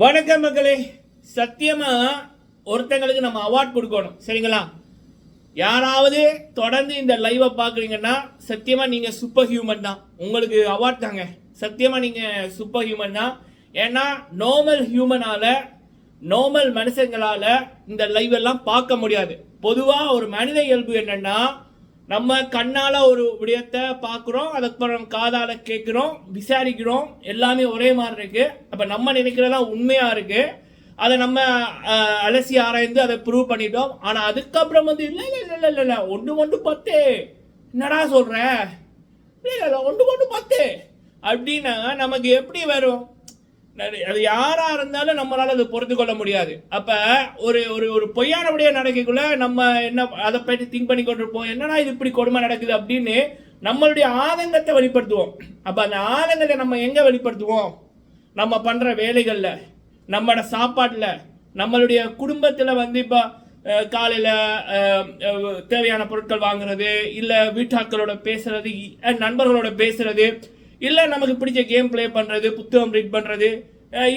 வணக்கம் மக்களே. சத்தியமா ஒருத்தங்களுக்கு நம்ம அவார்ட் கொடுக்கணும். சரிங்களா? யாராவது தொடர்ந்து இந்த லைவை பார்க்குறீங்கன்னா சத்தியமாக நீங்கள் சூப்பர் ஹியூமன் தான். உங்களுக்கு அவார்ட் தாங்க. சத்தியமாக நீங்கள் சூப்பர் ஹியூமன் தான். ஏன்னா நார்மல் ஹியூமனால நார்மல் மனுஷங்களால் இந்த லைவ் எல்லாம் பார்க்க முடியாது. பொதுவாக ஒரு மனித இயல்பு என்னென்னா நம்ம கண்ணால ஒரு விடயத்தை பார்க்குறோம் அதுக்கப்புறம் காதால கேட்குறோம் விசாரிக்கிறோம் எல்லாமே ஒரே மாதிரி இருக்கு. அப்போ நம்ம நினைக்கிறதெல்லாம் உண்மையா இருக்கு. அதை நம்ம அலசி ஆராய்ந்து அதை ப்ரூவ் பண்ணிட்டோம். ஆனால் அதுக்கப்புறம் வந்து இல்லை இல்லை இல்லை இல்லை இல்லை ஒன்று ஒன்று பத்து. என்னடா சொல்கிறேன் இல்லை இல்லை ஒன்று ஒன்று பத்து. அப்படின்னா நமக்கு எப்படி வரும்? அது யாராக இருந்தாலும் நம்மளால் அதை பொறுத்து கொள்ள முடியாது. அப்போ ஒரு ஒரு ஒரு பொய்யான விடைய நடக்கக்குள்ள நம்ம என்ன அதை பற்றி திங்க் பண்ணி கொண்டிருப்போம். என்னடா இது இப்படி கொடுமை நடக்குது அப்படின்னு நம்மளுடைய ஆதங்கத்தை வெளிப்படுத்துவோம். அப்போ அந்த ஆதங்கத்தை நம்ம எங்கே வெளிப்படுத்துவோம்? நம்ம பண்ணுற வேலைகளில் நம்மளோட சாப்பாட்டில் நம்மளுடைய குடும்பத்தில் வந்து இப்போ காலையில் தேவையான பொருட்கள் வாங்குறது இல்லை வீட்டாக்களோட பேசுறது நண்பர்களோட பேசுறது இல்லை நமக்கு பிடிச்ச கேம் ப்ளே பண்ணுறது புத்தகம் ரீட் பண்ணுறது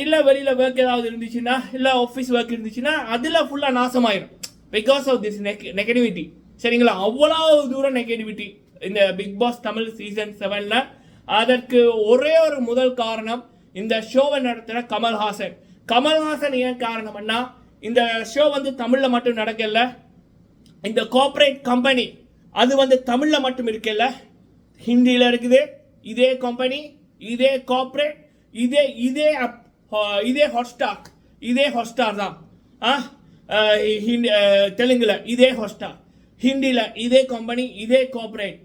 இல்லை வெளியில் ஒர்க் ஏதாவது இருந்துச்சுன்னா இல்லை ஆஃபீஸ் ஒர்க் இருந்துச்சுன்னா அதில் ஃபுல்லாக நாசமாயிடும் because of this neg negativity சரிங்களா? அவ்வளோ தூரம் நெகட்டிவிட்டி இந்த பிக் பாஸ் தமிழ் சீசன் செவனில் அதற்கு ஒரே ஒரு முதல் காரணம் இந்த ஷோவை நடத்துகிற கமல்ஹாசன். கமல்ஹாசன் ஏன் காரணம்னா இந்த ஷோ வந்து தமிழில் மட்டும் நடக்கல. இந்த கார்ப்பரேட் கம்பெனி அது வந்து தமிழில் மட்டும் இருக்கல. ஹிந்தியில் இருக்குது. இதே கம்பெனி இதே கார்ப்பரேட் இதே இதே அப்- ஆ, இதே ஹாட்ஸ்டார் இதே ஹாட்ஸ்டார் தான். ஆ ஹிந்தி ஆ, தெலுங்குல இதே ஹாட்ஸ்டார் ஹிந்தியில் இதே கம்பெனி இதே கார்ப்பரேட்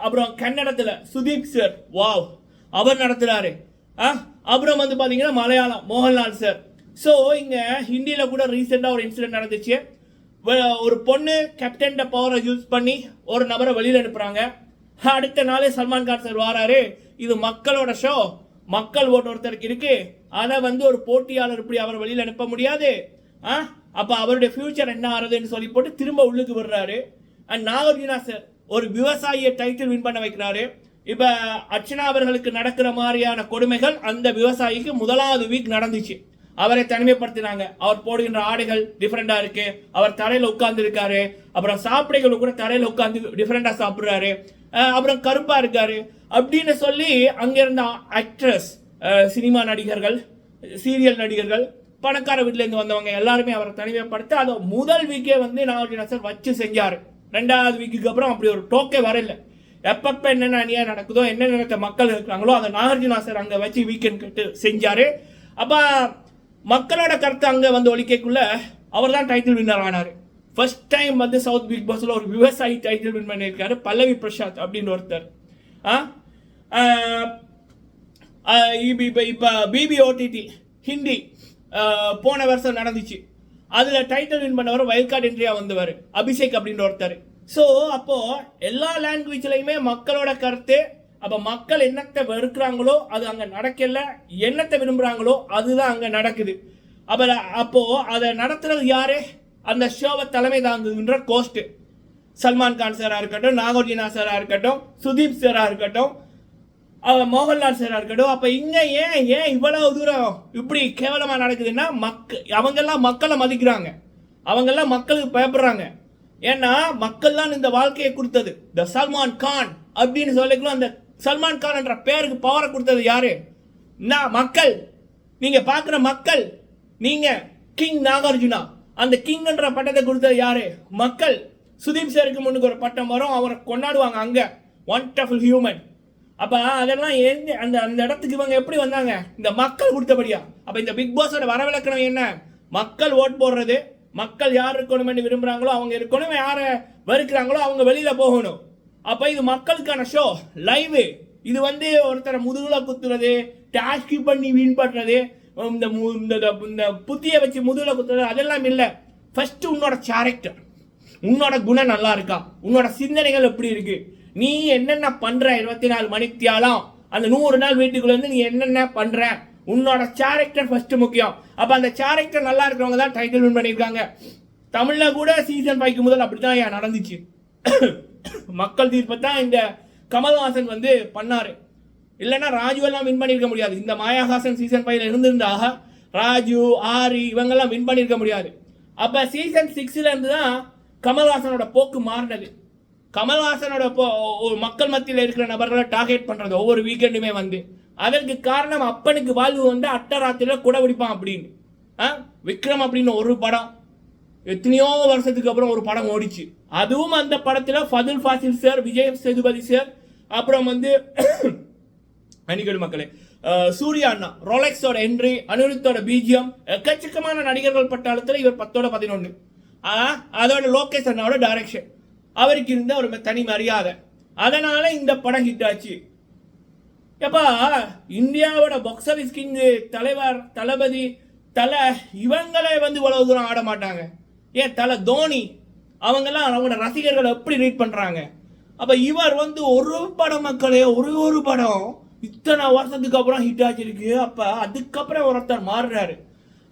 அப்புறம் கன்னடத்தில் சுதீப் சார் வாவ் அவர் நடத்துகிறாரு ஆ அப்புறம் வந்து பார்த்தீங்கன்னா மலையாளம் மோகன்லால் சார் ஸோ இங்கே ஹிந்தியில் கூட ரீசெண்டாக ஒரு இன்சிடென்ட் நடந்துச்சு. ஒரு பொண்ணு கேப்டன்கிட்ட பவரை யூஸ் பண்ணி ஒரு நபரை வெளியில் அனுப்புகிறாங்க அடுத்த நாளே சல்மான் கான் சார் வாராரு. இது மக்களோட ஷோ மக்கள் ஓட்டு ஒருத்தருக்கு இருக்கு. அதை வந்து ஒரு போட்டியாளர் இப்படி அவர் வழியில் அனுப்ப முடியாது. ஆ? அப்போ அவருடைய ஃபியூச்சர் என்ன ஆறுதுன்னு சொல்லி போட்டு திரும்ப உள்ளுக்கு விடுறாரு. அண்ட் நாகார்ஜுனா சார் ஒரு விவசாயியை டைட்டில் வின் பண்ண வைக்கிறாரு. இப்போ அர்ச்சனா அவர்களுக்கு நடக்கிற மாதிரியான கொடுமைகள் அந்த விவசாயிக்கு முதலாவது வீக் நடந்துச்சு. அவரை தனிமைப்படுத்தினாங்க. அவர் போடுகின்ற ஆடைகள் டிஃப்ரெண்டாக இருக்கு. அவர் தரையில் உட்கார்ந்து இருக்காரு அப்புறம் சாப்பிடைகள் கூட தரையில் உட்காந்து டிஃப்ரெண்டாக சாப்பிட்றாரு. அப்புறம் கருப்பாக இருக்கார். அப்படின்னு சொல்லி அங்கே இருந்த ஆக்ட்ரஸ் சினிமா நடிகர்கள் சீரியல் நடிகர்கள் பணக்கார வீட்டிலேருந்து வந்தவங்க எல்லாருமே அவரை தனிமைப்படுத்தி அதை முதல் வீக்கே வந்து நாகார்ஜுனா சார் வச்சு செஞ்சார். ரெண்டாவது வீக்குக்கு அப்புறம் அப்படி ஒரு டோக்கே வரல. எப்பப்போ என்னென்ன அநியாயம் நடக்குதோ என்ன நினைத்த மக்கள் இருக்கிறாங்களோ அதை நாகார்ஜுனா சார் அங்கே வச்சு வீக்கெண்ட் கட்டு செஞ்சார். அப்போ மக்களோட கருத்து அங்கே வந்து ஒழிக்கக்குள்ள அவர் தான் டைட்டில் வின்னர் ஆனார். ஃபர்ஸ்ட் டைம் வந்து சவுத் பிக் பாஸில் ஒரு விவசாயி டைட்டில் வின் பண்ணியிருக்காரு பல்லவி பிரசாத் அப்படின்னு ஒருத்தர். ஆ? இப்போ இப்போ பிபி ஓடிடி ஹிந்தி போன வருஷம் நடந்துச்சு. அதில் டைட்டில் வின் பண்ணவர் வைல்ட் கார்டு வந்தவர் அபிஷேக் அப்படின்ற ஒருத்தர். ஸோ அப்போது எல்லா லாங்குவேஜ்லையுமே மக்களோட கருத்து அப்போ மக்கள் என்னத்தை வெறுக்கிறாங்களோ அது அங்கே நடக்கல என்னத்தை விரும்புகிறாங்களோ அதுதான் அங்கே நடக்குது. அப்போ அப்போது அதை நடத்துறது யாரு? அந்த ஷோவை தலைமை தாங்குகின்ற கோஸ்ட் சல்மான் கான் இருக்கட்டும் நாகார்ஜுனா சாராக இருக்கட்டும் சுதீப் சாராக இருக்கட்டும் மோகன்லால் சாராக இருக்கட்டும் அப்போ இங்கே ஏன் ஏன் இவ்வளவு தூரம் இப்படி கேவலமாக நடக்குதுன்னா மக்க அவங்கெல்லாம் மக்களை மதிக்கிறாங்க. அவங்கெல்லாம் மக்களுக்கு பயப்படுறாங்க. ஏன்னா மக்கள் தான் இந்த வாழ்க்கையை கொடுத்தது. த சல்மான் கான் அப்படின்னு சொல்லிக்கலாம் அந்த சல்மான் கான் என்ற பேருக்கு பவரை கொடுத்தது யாரு? நான் மக்கள். நீங்க பார்க்குற மக்கள். நீங்க கிங் நாகார்ஜுனா. அந்த கிங்ன்ற பட்டத்தை கொடுத்தது யாரு? மக்கள். சுதீப் சேருக்கு முன்னுக்கு ஒரு பட்டம் வரும். அவரை கொண்டாடுவாங்க அங்கே. ஒன்டர்ஃபுல் ஹியூமன் அப்போ அதெல்லாம் எந்த அந்த அந்த இடத்துக்கு இவங்க எப்படி வந்தாங்க? இந்த மக்கள் கொடுத்தபடியா. அப்போ இந்த பிக் பாஸோட வரவிலக்கணம் என்ன? மக்கள் ஓட் போடுறது. மக்கள் யார் இருக்கணும்னு விரும்புகிறாங்களோ அவங்க இருக்கணும். யாரை வெறுக்கிறாங்களோ அவங்க வெளியில் போகணும். அப்போ இது மக்களுக்கான ஷோ லைவு இது வந்து ஒருத்தரை முதுகில் குத்துறது டாஸ்கி பண்ணி வீண் பண்ணுறது இந்த மு- இந்த இந்த புத்திய வச்சு முதுகில் குத்துறது அதெல்லாம் இல்லை. ஃபர்ஸ்ட் உன்னோட கேரக்டர் உன்னோட குணம் நல்லா இருக்கா? உன்னோட சிந்தனைகள் எப்படி இருக்கு? நீ என்னென்ன பண்ற இருபத்தி நாலு மணித்தியாலும்? அந்த நூறு நாள் வீட்டுக்குள்ள இருந்து நீ என்னென்ன பண்ற? உன்னோட கேரக்டர் ஃபர்ஸ்ட் முக்கியம். அப்ப அந்த கேரக்டர் நல்லா இருக்கிறவங்க தான் டைட்டில் வின் பண்ணியிருக்காங்க. தமிழ்ல கூட சீசன் ஃபைவ்க்கு முதல் அப்படித்தான் ஏன் நடந்துச்சு? மக்கள் தீர்ப்பை தான் இந்த கமல்ஹாசன் வந்து பண்ணாரு. இல்லைன்னா ராஜுவெல்லாம் வின் பண்ணியிருக்க முடியாது. இந்த மாயாஹாசன் சீசன் ஃபைவ்ல இருந்திருந்தாக ராஜு ஆரி இவங்கெல்லாம் வின் பண்ணியிருக்க முடியாது. அப்போ சீசன் சிக்ஸ்லேருந்து தான் கமல்ஹாசனோட போக்கு மாறினது. கமல்ஹாசனோட போ மக்கள் மத்தியில் இருக்கிற நபர்களை டார்கெட் பண்ணுறது ஒவ்வொரு வீக்கெண்டுமே வந்து. அதற்கு காரணம் அப்பனுக்கு வாழ்வு வந்து அட்டராத்திரியில் கூட பிடிப்பான் அப்படின்னு. ஆ? விக்ரம் அப்படின்னு ஒரு படம். எத்தனையோ வருஷத்துக்கு அப்புறம் ஒரு படம் ஓடிச்சு. அதுவும் அந்த படத்தில் ஃபதுல் ஃபாசில் சார் விஜய் சேதுபதி சார் அப்புறம் வந்து மன்னிக்கணும் மக்களே. சூர்யா அண்ணா ரோலெக்ஸோட என்ட்ரி அனிருத்தோட பிஜிஎம் எக்கச்சக்கமான நடிகர்கள் பட்டாளத்தில் இவர் பத்தோட பதினொன்று அதோட லோகேஷ் அண்ணாவோட டைரக்ஷன் அவருக்கு இருந்த ஒரு தனி மரியாதை. அதனால இந்த படம் ஹிட் ஆச்சு. எப்பா இந்தியாவோட பாக்ஸ் ஆஃபீஸ் கிங் தலைவர் தளபதி தலை இவங்களே வந்து இவ்வளவு தூரம் ஆட மாட்டாங்க. ஏன் தலை தோனி அவங்கெல்லாம் அவங்களோட ரசிகர்களை எப்படி ரீட் பண்ணுறாங்க அப்போ இவர் வந்து ஒரு படம் மக்களே ஒரு ஒரு படம் இத்தனை வருஷத்துக்கு அப்புறம் ஹிட் ஆச்சிருக்கு அப்போ அதுக்கப்புறம் ஒருத்தர் மாறுறாரு.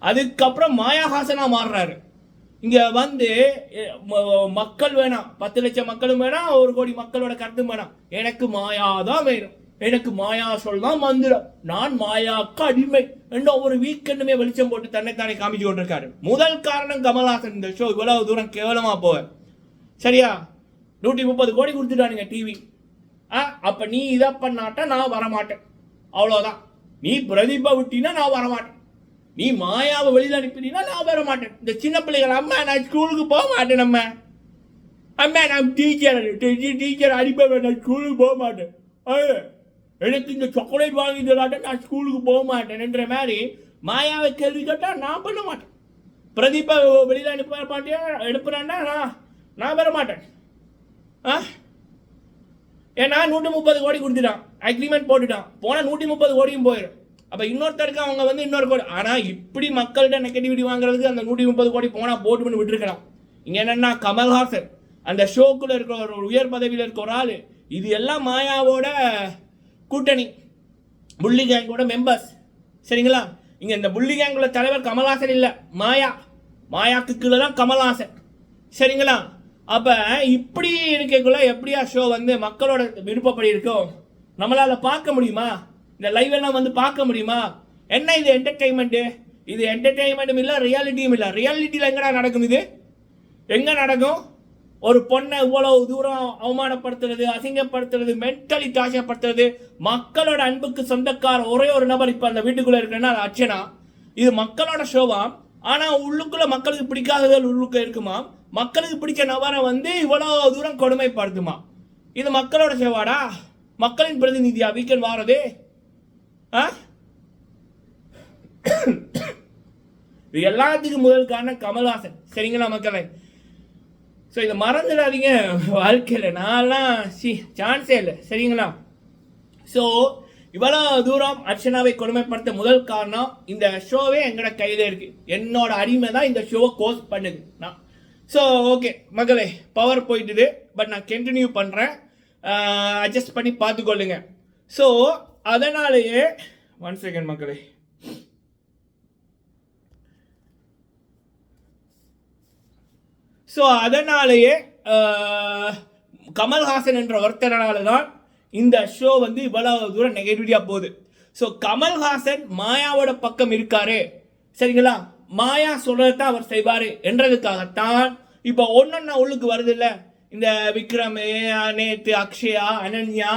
அதுக்கப்புறம் மாயாஹாசனாக மாறுறாரு. இங்கே வந்து மக்கள் வேணாம். பத்து லட்சம் மக்களும் வேணாம் ஒரு கோடி மக்களோட கருத்தும் வேணாம். எனக்கு மாயா தான் வேணும். எனக்கு மாயா சொல் தான் மந்திரம். நான் மாயாக்கு அடிமை. என்ற ஒரு வீக்கெண்டுமே வெளிச்சம் போட்டு தன்னைத்தானே காமிச்சு கொண்டிருக்காரு. முதல் காரணம் கமல்ஹாசன். இந்த ஷோ இவ்வளவு தூரம் கேவலமாக போவேன் சரியா? நூற்றி முப்பது கோடி கொடுத்துட்டானுங்க டிவி அப்போ நீ இதை பண்ணாட்ட நான் வரமாட்டேன். அவ்வளோதான் நீ பிரதீபா விட்டினா நான் வரமாட்டேன். நீ மாயாவை வெளியில் அனுப்பினா நான் வர மாட்டேன் இந்த சின்ன பிள்ளைகள் அம்மா நான் ஸ்கூலுக்கு போக மாட்டேன் நம்ம அம்மா நான் டீச்சர் டீச்சர் அனுப்ப நான் ஸ்கூலுக்கு போக மாட்டேன். எனக்கு இந்த சாக்லேட் வாங்கி தராட்ட நான் ஸ்கூலுக்கு போக மாட்டேன்ன்ற மாதிரி மாயாவை கேள்வி கேட்டால் நான் பண்ண மாட்டேன். பிரதீபா வெளியில் அனுப்ப மாட்டேன் அனுப்புறேன்னா நான் நான் வர மாட்டேன் ஆ? ஏன்னா நூற்றி முப்பது கோடி கொடுத்துட்டான். அக்ரிமெண்ட் போட்டுட்டான். போனால் நூற்றி முப்பது கோடியும் போயிடும். அப்போ இன்னொருத்தருக்கு அவங்க வந்து இன்னொரு கோடி. ஆனால் இப்படி மக்கள்கிட்ட நெகட்டிவிட்டி வாங்குறதுக்கு அந்த நூற்றி முப்பது கோடி போனால் போட்டு பண்ணி விட்டுருக்கலாம். இங்கே என்னென்னா கமல்ஹாசன். அந்த ஷோக்குள்ள இருக்கிற ஒரு உயர் பதவியில் இருக்க ஒரு ஆள். இது எல்லாம் மாயாவோட கூட்டணி. புள்ளி கேங்கோட மெம்பர்ஸ் சரிங்களா? இங்கே இந்த புள்ளி கேங்குள்ள தலைவர் கமல்ஹாசன் இல்லை. மாயா. மாயாக்கு கீழே தான் கமல்ஹாசன். சரிங்களா? அப்போ இப்படி இருக்கக்குள்ள எப்படியா ஷோ வந்து மக்களோட விருப்பப்படி இருக்கும் நம்மளால் பார்க்க முடியுமா? இந்த லைவ் எல்லாம் வந்து பார்க்க முடியுமா? என்ன இது என்டர்டைன்மெண்ட்டு இது என்டர்டைன்மெண்ட்டும் இல்லை ரியாலிட்டியும் இல்லை. ரியாலிட்டியில் எங்கடா நடக்கும் இது? எங்கே நடக்கும்? ஒரு பொண்ணை இவ்வளவு தூரம் அவமானப்படுத்துறது அசிங்கப்படுத்துறது மென்டலி டார்ச்சர்படுத்துறது மக்களோட அன்புக்கு சொந்தக்கார ஒரே ஒரு நபர் இப்போ அந்த வீட்டுக்குள்ளே இருக்குன்னா அது அர்ச்சனா. இது மக்களோட ஷோவாம் ஆனால் உள்ளுக்குள்ளே மக்களுக்கு பிடிக்காதது உள்ளுக்கு இருக்குமா? மக்களுக்கு பிடிச்ச நபரை வந்து இவ்வளோ தூரம் கொடுமைப்படுத்துமா? இது மக்களோட சேவாடா? மக்களின் பிரதிநிதியா? வீக்கெண்ட் வாரது? ஆ? இது எல்லாத்துக்கும் முதல் காரணம் கமல்ஹாசன். சரிங்களா மக்களை? ஸோ இதை மறந்துடாதீங்க. வாழ்க்கையில் நான்லாம் சி சான்ஸே இல்லை. சரிங்களா? ஸோ இவ்வளோ தூரம் அர்ச்சனாவை கொடுமைப்படுத்த முதல் காரணம் இந்த ஷோவே எங்களோட கையில் இருக்குது என்னோட அடிமை தான் இந்த ஷோவை கோஸ் பண்ணுது. நான் ஸோ ஓகே மகளே பவர் போயிட்டுது பட் நான் கண்டினியூ பண்ணுறேன் அட்ஜஸ்ட் பண்ணி பார்த்துக்கொள்ளுங்க. ஸோ அதனாலேயே ஒன் செகண்ட் மக்களே ஸோ அதனாலேயே கமல்ஹாசன் என்ற ஒருத்தரனால தான் இந்த ஷோ வந்து இவ்வளவு தூரம் நெகட்டிவிட்டியாக போகுது. ஸோ கமல்ஹாசன் மாயாவோட பக்கம் இருக்காரு. சரிங்களா? மாயா சொல்றதை தான் அவர் செய்வார் என்றதுக்காகத்தான். இப்போ ஒன்னொன்னா உள்ளுக்கு வருது இல்லை இந்த விக்ரம் நேத்து அக்ஷயா அனன்யா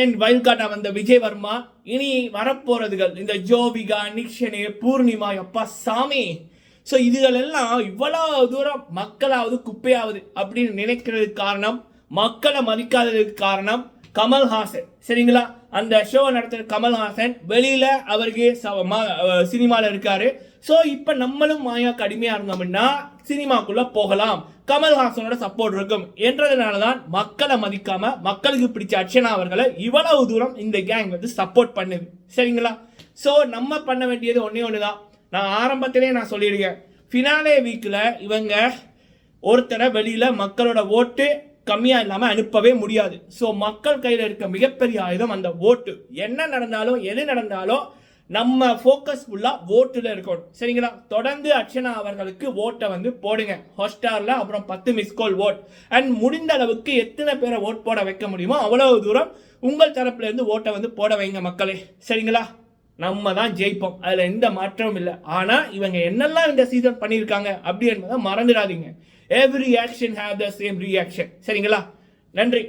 என் வயல்காட்டா வந்த விஜய் வர்மா இனி வரப்போறதுகள் இந்த ஜோபிகா நிக்ஷனு பூர்ணிமா எப்பா சாமி. ஸோ இதுகள் எல்லாம் இவ்வளோ தூரம் மக்களாவது குப்பையாவது அப்படின்னு நினைக்கிறதுக்கு காரணம் மக்களை மதிக்காததுக்கு காரணம் கமல்ஹாசன். சரிங்களா? அந்த ஷோ நடத்துகிற கமல்ஹாசன் வெளியில் அவருக்கு சினிமாவில் இருக்காரு. ஸோ இப்போ நம்மளும் மாயாக்கு அடிமையாக இருந்தோம்னா சினிமாக்குள்ளே போகலாம். கமல்ஹாசனோட சப்போர்ட் இருக்கும். என்றதுனால தான் மக்களை மதிக்காம மக்களுக்கு பிடிச்ச அர்ச்சனா அவர்களை இவ்வளவு தூரம் இந்த கேங் வந்து சப்போர்ட் பண்ணுது. சரிங்களா? ஸோ நம்ம பண்ண வேண்டியது ஒன்றே ஒன்று தான் நான் ஆரம்பத்திலே நான் சொல்லியிருக்கேன். ஃபினாலே வீக்கில் இவங்க ஒருத்தரை வெளியில் மக்களோட ஓட்டு கம்மியாக இல்லாமல் அனுப்பவே முடியாது. ஸோ மக்கள் கையில் இருக்க மிகப்பெரிய ஆயுதம் அந்த ஓட்டு என்ன நடந்தாலும் எது நடந்தாலும் நம்ம ஃபோக்கஸ் ஃபுல்லாக ஓட்டில் இருக்கணும். சரிங்களா? தொடர்ந்து அர்ச்சனா அவர்களுக்கு ஓட்டை வந்து போடுங்க. ஹாட்ஸ்டாரில் அப்புறம் பத்து மிஸ் கால் ஓட் அண்ட் முடிந்த அளவுக்கு எத்தனை பேரை ஓட் போட வைக்க முடியுமோ அவ்வளவு தூரம் உங்கள் தரப்புலேருந்து ஓட்டை வந்து போட வைங்க மக்களே. சரிங்களா? நம்ம தான் ஜெயிப்போம். அதில் எந்த மாற்றமும் இல்லை. ஆனால் இவங்க என்னெல்லாம் இந்த சீசன் பண்ணியிருக்காங்க அப்படி என்பதை மறந்துடாதீங்க. Every action have the same reaction சரிங்களா? நன்றி.